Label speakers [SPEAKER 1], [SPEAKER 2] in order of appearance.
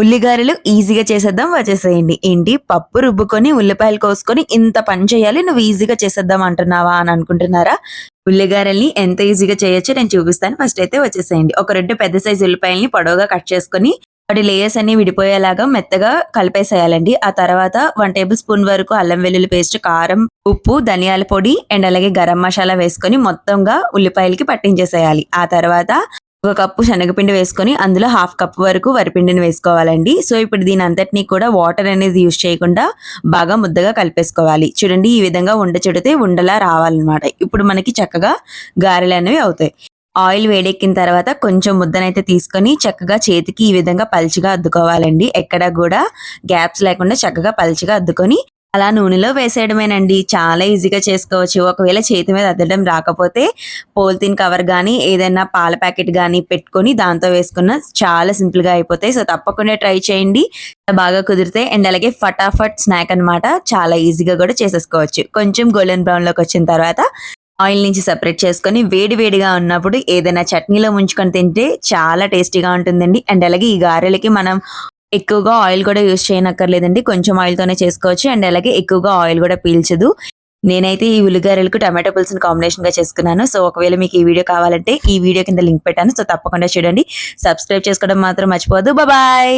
[SPEAKER 1] ఉల్లిగారెలు ఈజీగా చేసేద్దాం వచ్చేసేయండి ఏంటి? పప్పు రుబ్బుకొని ఉల్లిపాయలు కోసుకొని ఇంత పని చేయాలి నువ్వు ఈజీగా చేసేద్దాం అంటున్నావా అని అనుకుంటున్నారా? ఉల్లిగారెల్ని ఎంత ఈజీగా చేయొచ్చో నేను చూపిస్తాను. ఫస్ట్ అయితే వచ్చేసేయండి. ఒక రెండు పెద్ద సైజు ఉల్లిపాయల్ని పొడవుగా కట్ చేసుకొని వాటి లేయర్స్ అన్ని విడిపోయేలాగా మెత్తగా కలిపేసేయాలండి. ఆ తర్వాత వన్ టేబుల్ స్పూన్ వరకు అల్లం వెల్లుల్లి పేస్ట్ కారం ఉప్పు ధనియాల పొడి అండ్ అలాగే గరం మసాలా వేసుకొని మొత్తంగా ఉల్లిపాయలకి పట్టించేసేయాలి. ఆ తర్వాత ఒక కప్పు శనగపిండి వేసుకొని అందులో హాఫ్ కప్ వరకు వరిపిండిని వేసుకోవాలండి. సో ఇప్పుడు దీని అంతటినీ కూడా వాటర్ అనేది యూజ్ చేయకుండా బాగా ముద్దగా కలిపేసుకోవాలి. చూడండి ఈ విధంగా ఉండ చుడితే ఉండలా రావాలన్నమాట. ఇప్పుడు మనకి చక్కగా గారెలు అనేవి అవుతాయి. ఆయిల్ వేడెక్కిన తర్వాత కొంచెం ముద్దనైతే తీసుకొని చక్కగా చేతికి ఈ విధంగా పల్చిగా అద్దుకోవాలండి. ఎక్కడ కూడా గ్యాప్స్ లేకుండా చక్కగా పల్చిగా అద్దుకొని అలా నూనెలో వేసేయడమేనండి. చాలా ఈజీగా చేసుకోవచ్చు. ఒకవేళ చేతి మీద అద్దడం రాకపోతే పోల్తీన్ కవర్ కానీ ఏదైనా పాల ప్యాకెట్ కానీ పెట్టుకొని దాంతో వేసుకున్న చాలా సింపుల్గా అయిపోతాయి. సో తప్పకుండా ట్రై చేయండి. బాగా కుదిరితే అండ్ అలాగే ఫటాఫట్ స్నాక్ అన్నమాట చాలా ఈజీగా కూడా చేసేసుకోవచ్చు. కొంచెం గోల్డెన్ బ్రౌన్లోకి వచ్చిన తర్వాత ఆయిల్ నుంచి సెపరేట్ చేసుకొని వేడి వేడిగా ఉన్నప్పుడు ఏదైనా చట్నీలో ముంచుకొని తింటే చాలా టేస్టీగా ఉంటుందండి. అండ్ అలాగే ఈ గారెలకి మనం ఎక్కువగా ఆయిల్ కూడా యూస్ చేయనక్కర్లేదండి. కొంచెం ఆయిల్తోనే చేసుకోవచ్చు. అండ్ అలాగే ఎక్కువగా ఆయిల్ కూడా పీల్చదు. నేనైతే ఈ ఉల్లిగారెలకు టమాటో పులుసుని కాంబినేషన్గా చేసుకున్నాను. సో ఒకవేళ మీకు ఈ వీడియో కావాలంటే ఈ వీడియో కింద లింక్ పెట్టాను. సో తప్పకుండా చూడండి. సబ్స్క్రైబ్ చేసుకోవడం మాత్రం మర్చిపోదు బాయ్